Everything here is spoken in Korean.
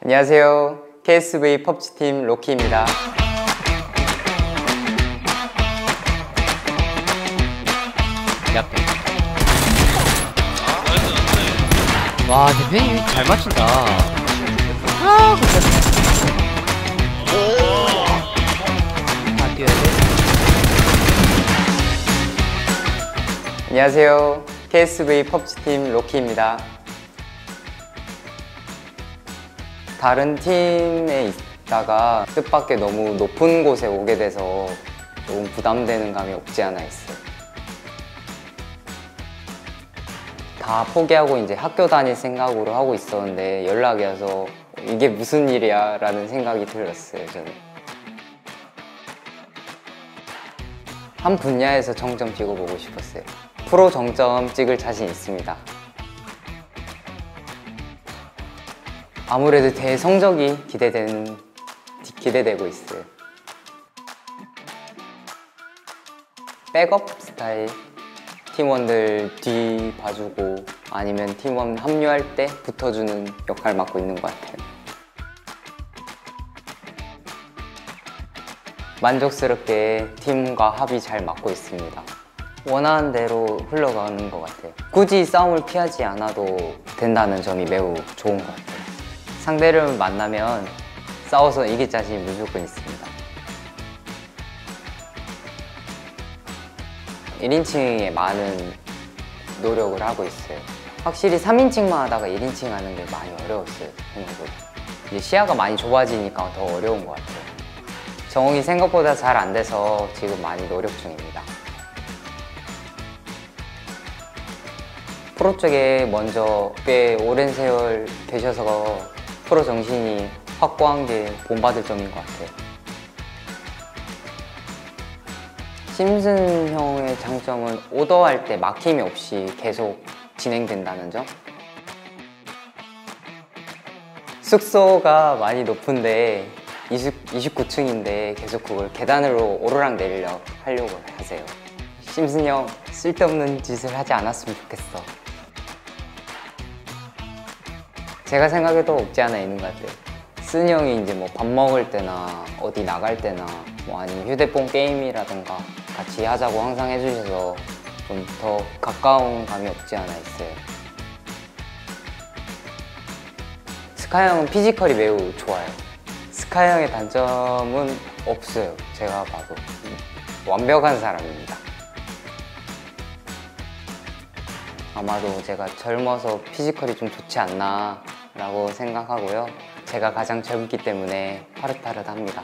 안녕하세요. KSV 펍지팀 로키입니다. 와 대표님 잘 맞춘다. 아. 다 뛰어야 돼. 안녕하세요. KSV 펍지팀 로키입니다. 다른 팀에 있다가 뜻밖의 너무 높은 곳에 오게 돼서 조금 부담되는 감이 없지 않아 있어요. 다 포기하고 이제 학교 다닐 생각으로 하고 있었는데 연락이 와서 이게 무슨 일이야 라는 생각이 들었어요, 저는. 한 분야에서 정점 찍어보고 싶었어요. 프로 정점 찍을 자신 있습니다. 아무래도 대성적이 기대되는, 기대되고 있어요. 백업 스타일, 팀원들 뒤 봐주고 아니면 팀원 합류할 때 붙어주는 역할 맡고 있는 것 같아요. 만족스럽게 팀과 합이 잘 맞고 있습니다. 원하는 대로 흘러가는 것 같아요. 굳이 싸움을 피하지 않아도 된다는 점이 매우 좋은 것 같아요. 상대를 만나면 싸워서 이길 자신이 무조건 있습니다. 1인칭에 많은 노력을 하고 있어요. 확실히 3인칭만 하다가 1인칭 하는 게 많이 어려웠어요. 이제 시야가 많이 좁아지니까 더 어려운 것 같아요. 정욱이 생각보다 잘 안 돼서 지금 많이 노력 중입니다. 프로 쪽에 먼저 꽤 오랜 세월 계셔서 프로 정신이 확고한 게 본받을 점인 것 같아요. 심슨 형의 장점은 오더할 때 막힘이 없이 계속 진행된다는 점. 숙소가 많이 높은데 20, 29층인데 계속 그걸 계단으로 오르락 내리락 하려고 하세요. 심슨 형 쓸데없는 짓을 하지 않았으면 좋겠어. 제가 생각해도 없지 않아 있는 것 같아요. 쓴 형이 이제 뭐 밥 먹을 때나 어디 나갈 때나 뭐 아니면 휴대폰 게임이라던가 같이 하자고 항상 해주셔서 좀 더 가까운 감이 없지 않아 있어요. 스카 형은 피지컬이 매우 좋아요. 스카 형의 단점은 없어요. 제가 봐도 완벽한 사람입니다. 아마도 제가 젊어서 피지컬이 좀 좋지 않나 라고 생각하고요. 제가 가장 젊기 때문에 파릇파릇합니다.